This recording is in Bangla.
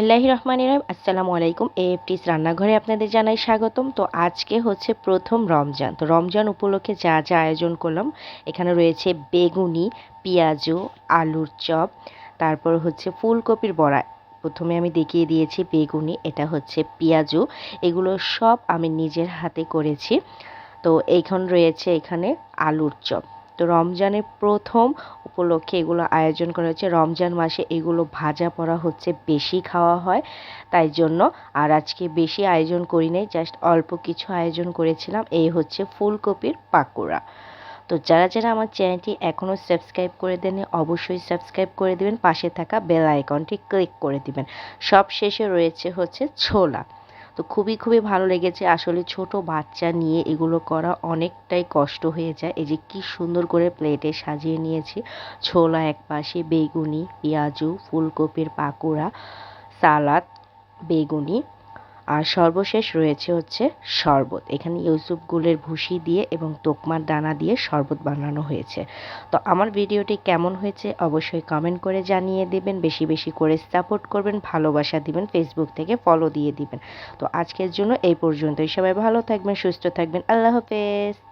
বিসমিল্লাহি রহমান রহিম। আসসালামু আলাইকুম এএফটিস রান্নাঘরে আপনাদের জানাই স্বাগতম। তো আজকে হচ্ছে প্রথম রমজান। তো রমজান উপলক্ষে যা যা আয়োজন করলাম, এখানে রয়েছে বেগুনি, পেঁয়াজু, আলুর চপ, তারপর হচ্ছে ফুলকপির বড়া। প্রথমে আমি দেখিয়ে দিয়েছি বেগুনি, এটা হচ্ছে পেঁয়াজু। এগুলো সব আমি নিজের হাতে করেছি। তো এইখান রয়েছে এখানে আলুর চপ। তো রমজানের প্রথম উপলক্ষে এগুলো আয়োজন করা হচ্ছে। রমজান মাসে এগুলো ভাজা পড়া হচ্ছে, বেশি খাওয়া হয়। তাই জন্য আর আজকে বেশি আয়োজন করি নাই জাস্ট অল্প কিছু আয়োজন করেছিলাম। এই হচ্ছে ফুলকপির পাকোড়া। তো যারা যারা আমার চ্যানেলটি এখনও সাবস্ক্রাইব করে দেননি, অবশ্যই সাবস্ক্রাইব করে দেবেন। পাশে থাকা বেল আইকনটি ক্লিক করে দিবেন। সব শেষে রয়েছে হচ্ছে ছোলা। তো খুবই খুবই ভালো লেগেছে। আসলে ছোট বাচ্চা নিয়ে এগুলো করা অনেকটাই কষ্ট হয়ে যায়। এই যে কি সুন্দর করে প্লেটে সাজিয়ে নিয়েছি। ছোলা এক পাশে বেগুনি, পেঁয়াজু, ফুলকপির পাকোড়া, সালাদ, বেগুনি। আর সর্বশেষ রয়েছে হচ্ছে শরবত। এখানে ইউসুফ গুলের ভুসি দিয়ে এবং তোকমার দানা দিয়ে শরবত বানানো হয়েছে। তো আমার ভিডিওটি কেমন হয়েছে অবশ্যই কমেন্ট করে জানিয়ে দেবেন, বেশি বেশি করে সাপোর্ট করবেন, ভালোবাসা দিবেন ফেসবুক থেকে ফলো দিয়ে দিবেন। তো আজকের জন্য এই পর্যন্তই। সবাই ভালো থাকবেন, সুস্থ থাকবেন। আল্লাহ হাফেজ।